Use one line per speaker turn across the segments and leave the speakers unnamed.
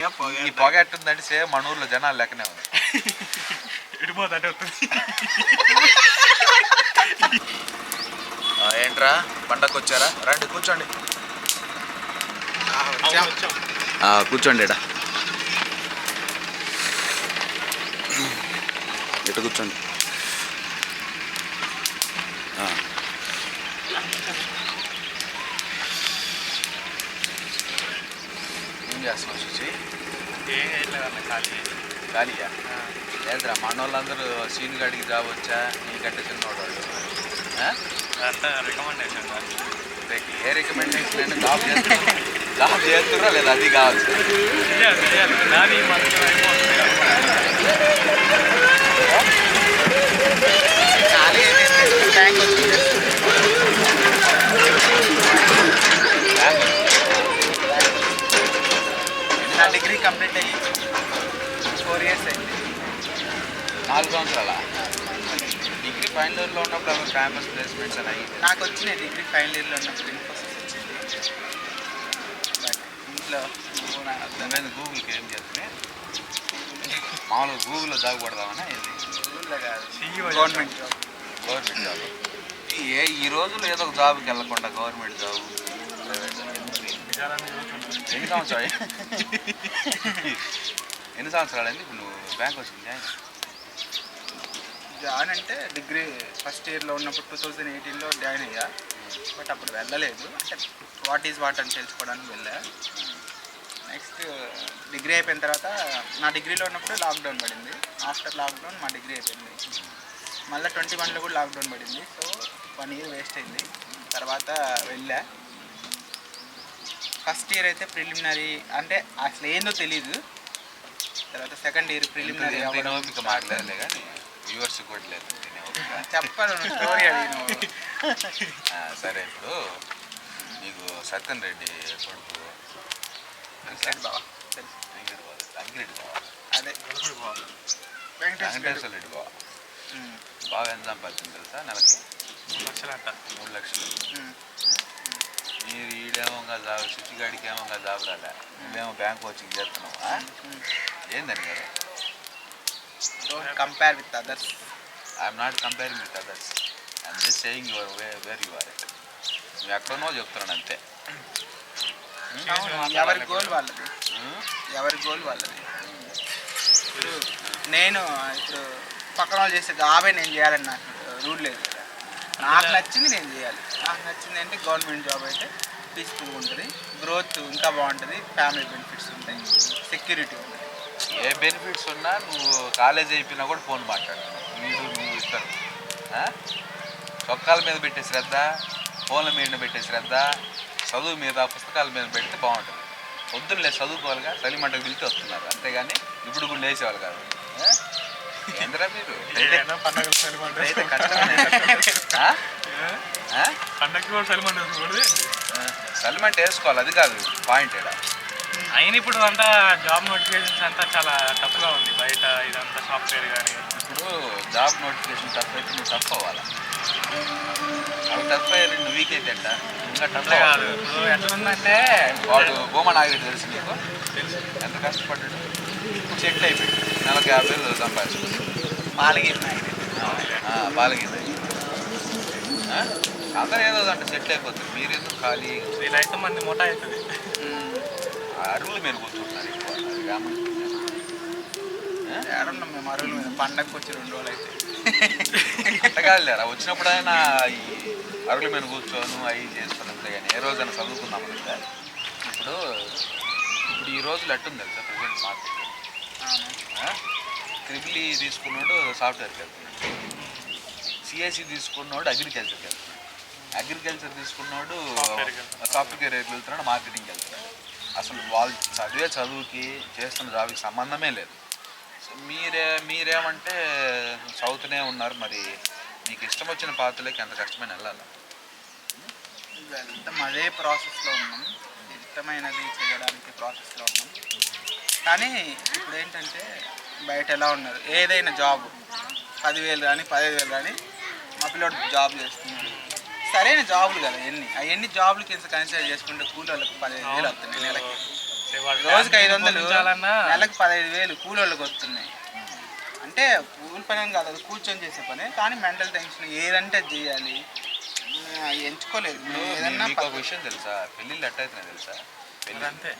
ఈ పొగ ఎట్టుందంటే సేమ్ మన ఊర్లో జనాలు లెక్కనే ఉంది.
వస్తుంది.
ఆ, ఏంట్రా? పండగకు వచ్చారా? రండి కూర్చోండి. ఆ, కూర్చోండి ఇటు కూర్చోండి. ఏం చేస్తున్నావు చూసి
ఏం చేయట్లేదన్న ఖాళీ.
ఖాళీయా? లేదురా మన వాళ్ళందరూ సీన్ గడికి జాబ్ వచ్చా నీకంటే చిన్నోడు
రికమెండేషన్
రేపు ఏ రికమెండేషన్ అయినా జాబ్ చేస్తున్నా. జాబ్ చేస్తున్నా లేదా? అది
అయిపోతుంది.
ఖాళీ బ్యాంక్ వచ్చింది.
క్యాంపస్ ప్లేస్మెంట్స్ అని అయ్యి
నాకు వచ్చినాయి డిగ్రీ ఫైనల్ ఇయర్లో ఉన్నప్పుడు ఇన్ఫోసిస్ వచ్చింది. బట్ ఇంట్లో నువ్వు నా వద్దు.
నువ్వేంది గూగుల్కి ఏం చేస్తుంది మామూలుగా గూగుల్లో జాబ్
కాదు.
CEO
government job
government job ఏ ఈ రోజుల్లో ఏదో ఒక జాబ్కి వెళ్ళకుండా గవర్నమెంట్ జాబ్ ఎన్ని సంవత్సరాలు? ఎన్ని సంవత్సరాలు అయింది? ఇప్పుడు నువ్వు బ్యాంక్ వచ్చింది జాయిన్
అంటే డిగ్రీ ఫస్ట్ ఇయర్లో ఉన్నప్పుడు టూ థౌజండ్ ఎయిటీన్లో జాయిన్ అయ్యా. బట్ అప్పుడు వెళ్ళలేదు. అంటే వాట్ ఈజ్ వాట్ అని తెలుసుకోవడానికి వెళ్ళా. నెక్స్ట్ డిగ్రీ అయిపోయిన తర్వాత నా డిగ్రీలో ఉన్నప్పుడు లాక్డౌన్ పడింది. ఆఫ్టర్ లాక్డౌన్ మా డిగ్రీ అయిపోయింది. మళ్ళీ ట్వంటీ వన్లో కూడా లాక్డౌన్ పడింది. సో వన్ ఇయర్ వేస్ట్ అయింది. తర్వాత వెళ్ళా. ఫస్ట్ ఇయర్ అయితే ప్రిలిమినరీ అంటే అసలు ఏందో తెలీదు. తర్వాత సెకండ్ ఇయర్ ప్రిలిమినరీ
మాట్లాడలే కానీ. వ్యూవర్స్ కూడా లేదు.
చెప్పాలి స్టోరీ అడిగిన
సరే ఇప్పుడు నీకు సత్యన్ రెడ్డి కొడుకు?
బాబా
వెంకటరెడ్డి.
అదే
వెంకటేశ్వర రెడ్డి బావ.
ఉమ్,
బాగా ఎంత సంపాదించింది తెలుసా నెలకి?
మూడు లక్షలు అంట.
మూడు లక్షలు. మీరు ఈడేమో జాబ్ శుచిగాడికి ఏమో ఇంకా జాబ్ రాలే. నువ్వేమో బ్యాంక్ కోచింగ్ చేస్తున్నావు? ఏందని కదా
don't compare with others
I'm not comparing with others I'm just saying your way where you are నువ్వు ఎక్కడనో చెప్తున్నాను అంతే.
ఎవరి గోల్ వాళ్ళది?
ఉం?
ఎవరి గోల్ వాళ్ళది? ఇప్పుడు నేను ఇప్పుడు పక్కన వాళ్ళు చేసే జాబే నేను చేయాలని నాకు రూల్ లేదు కదా. నాకు నచ్చింది నేను చేయాలి. నాకు నచ్చింది అంటే గవర్నమెంట్ జాబ్ అయితే పీస్ఫుల్గా ఉంటుంది. గ్రోత్ ఇంకా బాగుంటుంది. ఫ్యామిలీ బెనిఫిట్స్ ఉంటాయి. సెక్యూరిటీ ఉంటుంది.
ఏ బెనిఫిట్స్ ఉన్నా నువ్వు కాలేజ్ అయిపోయినా కూడా ఫోన్ మాట్లాడుతున్నావు వీడు నువ్వు ఆ? చొక్కాల మీద పెట్టే శ్రద్ధ ఫోన్ల మీద పెట్టే శ్రద్ధ చదువు మీద పుస్తకాల మీద పెడితే బాగుంటుంది. పొద్దున్న చదువుకోవాలిగా చలిమంటకు పిలిచి వస్తున్నారు. అంతేగాని ఇప్పుడు ఇప్పుడు లేచేవాళ్ళు కాదు? ఏందిరా మీరు? అయితే
కూడా కూడా
చలిమంట వేసుకోవాలి అది కాదు పాయింట్ ఇక్కడ
అయిన ఇప్పుడు అంతా జాబ్ నోటిఫికేషన్స్ అంతా చాలా టఫ్గా ఉంది. బయట ఇదంతా సాఫ్ట్వేర్ కానీ
ఇప్పుడు జాబ్ నోటిఫికేషన్ టఫ్ అయితే నువ్వు టఫ్ అవ్వాలి? అవి టఫ్ అయ్యారు నువ్వు వీక్ అయితే ఎట్టా? ఇంకా టఫ్
కాదు. ఇప్పుడు ఎట్లుందంటే
వాడు భూమా నాగిరెడ్డి తెలుసు నీకు? ఎంత కష్టపడ్డాడు? సెటిల్ అయిపోయాడు నెలకు యాభై వేలు సంపాదించుకుంటాడు
మాలగి
బాలగింది అందరూ ఏదో అంటే సెటిల్ అయిపోతుంది మీరెందుకు ఖాళీ?
వీళ్ళైతే మంది మొట అవుతుంది
అరువుల మీద కూర్చుంటున్నారు ఎక్కువ.
ఏడున్నాం మేము అరువుల మీద. పండగకి వచ్చి రెండు రోజులు అయితే
అంతకాదులేరా వచ్చినప్పుడైనా ఈ అరుగుల మీద కూర్చోను అవి చేసుకుని అంతే కానీ ఏ రోజైనా చదువుకుందాం అంటే ఇప్పుడు ఇప్పుడు ఈ రోజులు ఎట్టుంది తెలుసా? Present market. ఈ తీసుకున్నాడు సాఫ్ట్వేర్కి వెళ్తున్నాడు. సిఎస్సి తీసుకున్నాడు అగ్రికల్చర్కి వెళ్తున్నాడు. అగ్రికల్చర్ తీసుకున్నాడు. సాఫ్ట్వేర్ వెళ్తున్నాడు. మార్కెటింగ్కి వెళ్తున్నాడు. అసలు వాళ్ళు చదివే చదువుకి చేస్తున్న జాబ్కి సంబంధమే లేదు. సో మీరే మీరేమంటే చదువుతూనే ఉన్నారు మరి మీకు ఇష్టం వచ్చిన పాత్రలకి ఎంత కష్టమైన వెళ్ళాలి?
వెళ్తాం అదే ప్రాసెస్లో ఉన్నాం. ఇష్టమైనది చేయడానికి ప్రాసెస్లో ఉన్నాం. కానీ ఇప్పుడు ఏంటంటే బయట ఎలా ఉన్నారు? ఏదైనా జాబ్ పదివేలు కానీ పదిహేను వేలు కానీ మా పిల్లోడు జాబ్ చేస్తున్నాడు సరైన జాబులు కదా ఎన్ని? అవన్నీ జాబులు కింద కన్సిడర్ చేసుకుంటే కూలి వాళ్ళకి పదిహేను వేలు వస్తున్నాయి నెలకి.
వాడు
రోజుకి ఐదు వందలు నెలకు పదహైదు వేలు కూలోళ్ళకి వస్తున్నాయి. అంటే కూలి పని కాదు అది కూర్చొని చేసే పని. కానీ మెంటల్ టెన్షన్ ఏదంటే అది చేయాలి. ఎంచుకోలేదు. ఏదన్నా
ఒక విషయం తెలుసా? పెళ్ళిళ్ళు ఎట్టయితున్నాయి తెలుసా?
అంతే.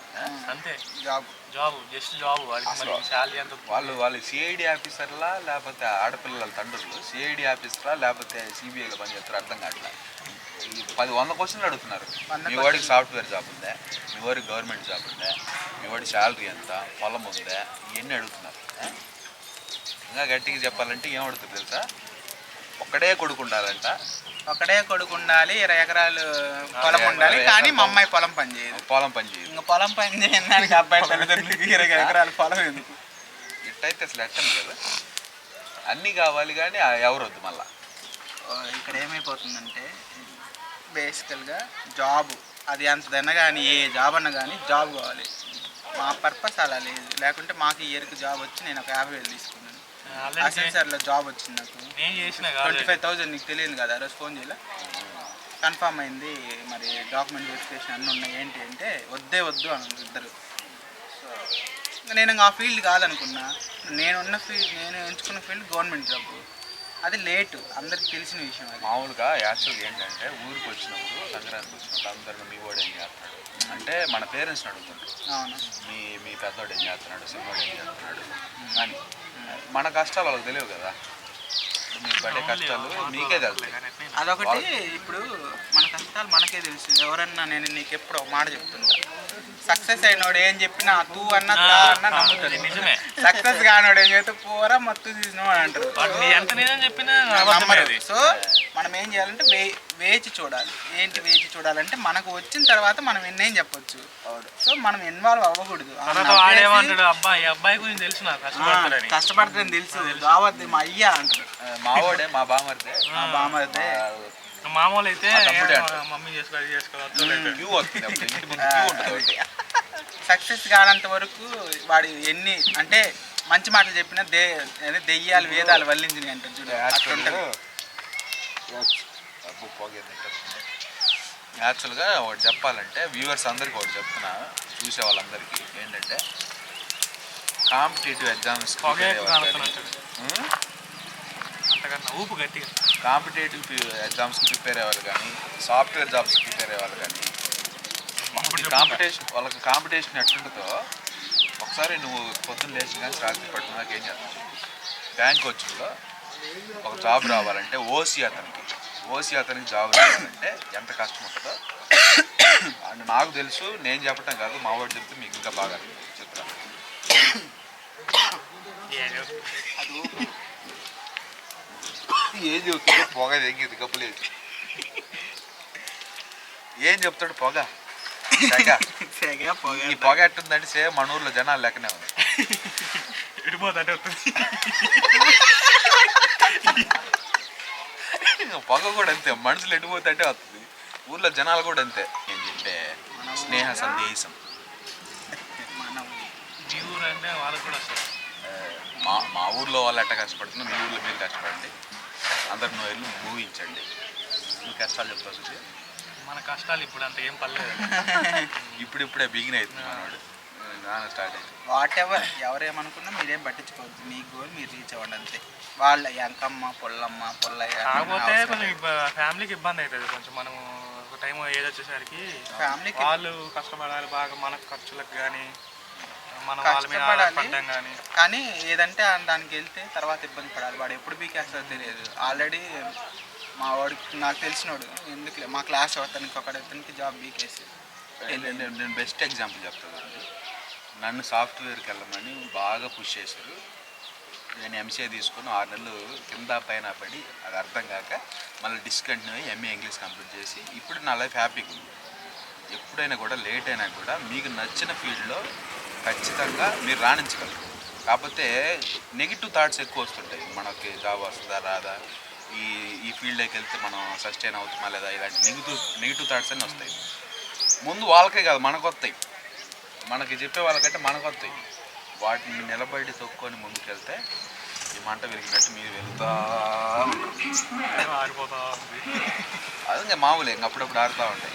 అంతే.
జాబ్.
Job just job.
వాళ్ళు వాళ్ళు సిఐడి ఆఫీసర్లా లేకపోతే ఆడపిల్లల తండ్రులు? సిఐడి ఆఫీసరా లేకపోతే సిబిఐలో పనిచేస్తారు? అర్థం కావట్లేదు పది వంద క్వశ్చన్లు అడుగుతున్నారు. మీ వాడికి సాఫ్ట్వేర్ జాబ్ ఉందా? మీ వాడికి గవర్నమెంట్ జాబ్ ఉందా? మీ వాడి శాలరీ ఎంత? పొలం ఉందా? ఇవన్నీ అడుగుతున్నారు? ఇంకా గట్టిగా చెప్పాలంటే ఏం అడుగుతుంది తెలుసా? ఒక్కడే కొడుకు ఉండాలంట.
ఒకడే కొడుకు ఉండాలి ఇరవై ఎకరాలు పొలం ఉండాలి కానీ మా అమ్మాయి పొలం పని చేయదు.
పొలం పని చేయదు.
ఇంకా పొలం పని చేయడానికి అబ్బాయి తల్లిదండ్రులకి ఇరవై ఎకరాలు పొలం ఎందుకు?
ఇట్టయితే అసలు ఎట్టను కదా అన్నీ కావాలి కానీ ఆ ఎవరు వద్దు మళ్ళా.
ఇక్కడ ఏమైపోతుందంటే బేసికల్గా జాబ్. అది అంతదన్నా కానీ ఏ జాబ్ అన్నా కానీ జాబ్ కావాలి. మా పర్పస్ అలా లేదు. లేకుంటే మాకు ఈ ఇయర్కి జాబ్ వచ్చి నేను ఒక యాభై వేలు తీసుకున్నాను. అసెన్సర్లో జాబ్ వచ్చింది నాకు. ట్వంటీ ఫైవ్ థౌజండ్ నీకు తెలియదు కదా ఆ రోజు ఫోన్ చేయలే? కన్ఫామ్ అయింది మరి డాక్యుమెంట్ వెరిఫికేషన్ అన్నీ ఉన్నాయి. ఏంటి అంటే వద్దే వద్దు అన్నారు ఇద్దరు. నేను ఇంకా ఆ ఫీల్డ్ కాదనుకున్నా. నేనున్న ఫీల్డ్ నేను ఎంచుకున్న ఫీల్డ్ గవర్నమెంట్ జాబ్. అది లేటు అందరికి తెలిసిన విషయం అది.
మామూలుగా యాక్చువల్గా ఏంటంటే ఊరికి వచ్చినప్పుడు సంక్రాంతికి వచ్చినప్పుడు అందరిని మీ వాడు ఏం చేస్తున్నాడు? అంటే మన పేరెంట్స్ని అడుగుతుంటారు
అవును.
మీ మీ పెద్దోడు ఏం చేస్తున్నాడు? చిన్నోడు ఏం చేస్తున్నాడు? అని. మన కష్టాలు వాళ్ళకి తెలియవు కదా. మీకు పడే కష్టాలు మీకే తెలుస్తాయి.
అదొకటి ఇప్పుడు మన కష్టాలు మనకే తెలుసు. ఎవరన్నా నేను నీకు ఎప్పుడు ఒక మాట చెప్తుంటా. సక్సెస్ అయినోడు ఏం చెప్పినా తూ అన్న తా అన్న నమ్ముతుంది
నిజమే.
సక్సెస్ కానోడు ఏం చేస్తే పోరా మత్తు తీసిన అంటారు.
వాడు నీ ఎంత నిజం చెప్పినా
నమ్మరు. సో మనం ఏం చేయాలంటే వే వేచి చూడాలి. ఏంటి వేచి చూడాలంటే మనకు వచ్చిన తర్వాత మనం ఎన్నేం చెప్పొచ్చు. సో మనం ఇన్వాల్వ్ అవ్వకూడదు.
అబ్బాయి ఈ అబ్బాయి గురించి తెలుసు
కష్టపడుతుందని తెలుసు. కావద్దు మా అయ్యా అంటారు
మావాడే మా బామర్దే.
మా బామ్మదే
మామూలు అయితే. మమ్మీ.
సక్సెస్ కానంత వరకు వాడు ఎన్ని అంటే మంచి మాటలు చెప్పినా దే అదే దెయ్యాలు వేదాలు వల్లించినాయి అంటారు చూడు అట్లుంటది.
యాక్చువల్గా ఒకటి చెప్పాలంటే వ్యూవర్స్ అందరికి ఒకటి చెప్తున్నా చూసే వాళ్ళందరికీ ఏంటంటే కాంపిటేటివ్ ఎగ్జామ్స్.
అంతకన్నా ఊపు గట్టిగా.
కాంపిటేటివ్ ఎగ్జామ్స్కి ప్రిపేర్ అయ్యేవాళ్ళు కానీ సాఫ్ట్వేర్ జాబ్స్కి ప్రిపేర్ అయ్యేవాళ్ళు కానీ కాంపిటీషన్ వాళ్ళకి కాంపిటీషన్ ఎట్లుంటుందో ఒకసారి నువ్వు పొద్దున్న లేచి కానీ రాత్రి పట్టుకున్నాక ఏం చేస్తావు బ్యాంక్ వచ్చిందో ఒక జాబ్ రావాలంటే ఓసీ అతనికి. ఓసీ అతనికి జాబ్ రావాలంటే ఎంత కష్టం ఉంటుందో అండ్ నాకు తెలుసు నేను చెప్పటం కాదు మా వాడు చెప్తే మీకు ఇంకా బాగా చెప్తాను
ఏం
చెప్తాడు పొగ తెంగింది కప్పులేదు ఏం చెప్తాడు పొగ? తెగ. ఈ పొగ ఎట్టుందంటే సేమ్ మన ఊర్లో జనాలు లెక్కనే ఉంది.
ఎడిపోతుంటే వస్తుంది.
పొగ కూడా అంతే మనుషులు ఎడిపోతుంటే వస్తుంది. ఊర్లో జనాలు కూడా అంతే. ఏం చెప్పే స్నేహ సందేశం. మా మా ఊర్లో వాళ్ళు ఎట్ట కష్టపడుతున్నా మీ ఊర్లో మీరు కష్టపడండి. అందరు వెళ్ళి ఊహించండి. నువ్వు కష్టాలు చెప్తావు చూసి
మన కష్టాలు ఇప్పుడు అంత ఏం పర్లేదు.
ఇప్పుడు ఇప్పుడే బిగిన్ అవుతుంది మనవాడు నాన్న స్టార్ట్ అయింది.
వాట్ ఎవర్ ఎవరేమనుకున్నా మీరేం పట్టించుకోవద్దు. మీ గోల్ మీరు రీచ్ అవ్వండి అంతే. వాళ్ళ ఎంకమ్మ పొల్లమ్మ పొల్లయ్య
కాకపోతే కొంచెం ఇబ్బ- ఫ్యామిలీకి ఇబ్బంది అవుతుంది కొంచెం. మనం ఒక టైం ఏజ్ వచ్చేసరికి
ఫ్యామిలీకి
వాళ్ళు కష్టపడాలి బాగా మన ఖర్చులకు కానీ మనం వాళ్ళ మీద
కష్టపడాలి.
ఆధారపడ్డాం కానీ
కానీ ఏదంటే దానికి వెళ్తే తర్వాత ఇబ్బంది పడాలి. వాడు ఎప్పుడు పీకేస్తాడో తెలియదు. ఆల్రెడీ మా వాడికి నాకు తెలిసినోడు ఎందుకులే మా క్లాస్ అతనికి ఒకటి అతనికి జాబ్ బీకేసి.
నేను- నేను నేను బెస్ట్ ఎగ్జాంపుల్ చెప్తానండి నన్ను సాఫ్ట్వేర్కి వెళ్ళమని బాగా పుష్ చేశారు. నేను ఎంసీఏ తీసుకుని ఆరు నెలలు కింద పైన పడి అది అర్థం కాక మళ్ళీ డిస్కంటిన్యూ అయ్యి ఎంఏ ఇంగ్లీష్ కంప్లీట్ చేసి ఇప్పుడు నా లైఫ్ హ్యాపీగా ఉంది. ఎప్పుడైనా కూడా లేట్ అయినా కూడా మీకు నచ్చిన ఫీల్డ్లో ఖచ్చితంగా మీరు రాణించగలరు. కాకపోతే నెగిటివ్ థాట్స్ ఎక్కువ వస్తుంటాయి. మనకి జాబ్ వస్తుందా రాదా ఈ ఈ ఫీల్డ్లోకి వెళ్తే మనం సస్టైన్ అవుతామా లేదా ఇలాంటి నెగిటివ్ నెగిటివ్ థాట్స్ అన్నీ వస్తాయి. ముందు వాళ్ళకే కాదు మనకు వస్తాయి. మనకి చెప్పే వాళ్ళకంటే మనకు వస్తాయి. వాటిని నిలబడి తొక్కొని ముందుకెళ్తే ఈ మంట వెలిగినట్టు మీరు వెళ్తా
ఉంది.
అది మామూలే ఇంక అప్పుడప్పుడు ఆడుతూ ఉంటాయి.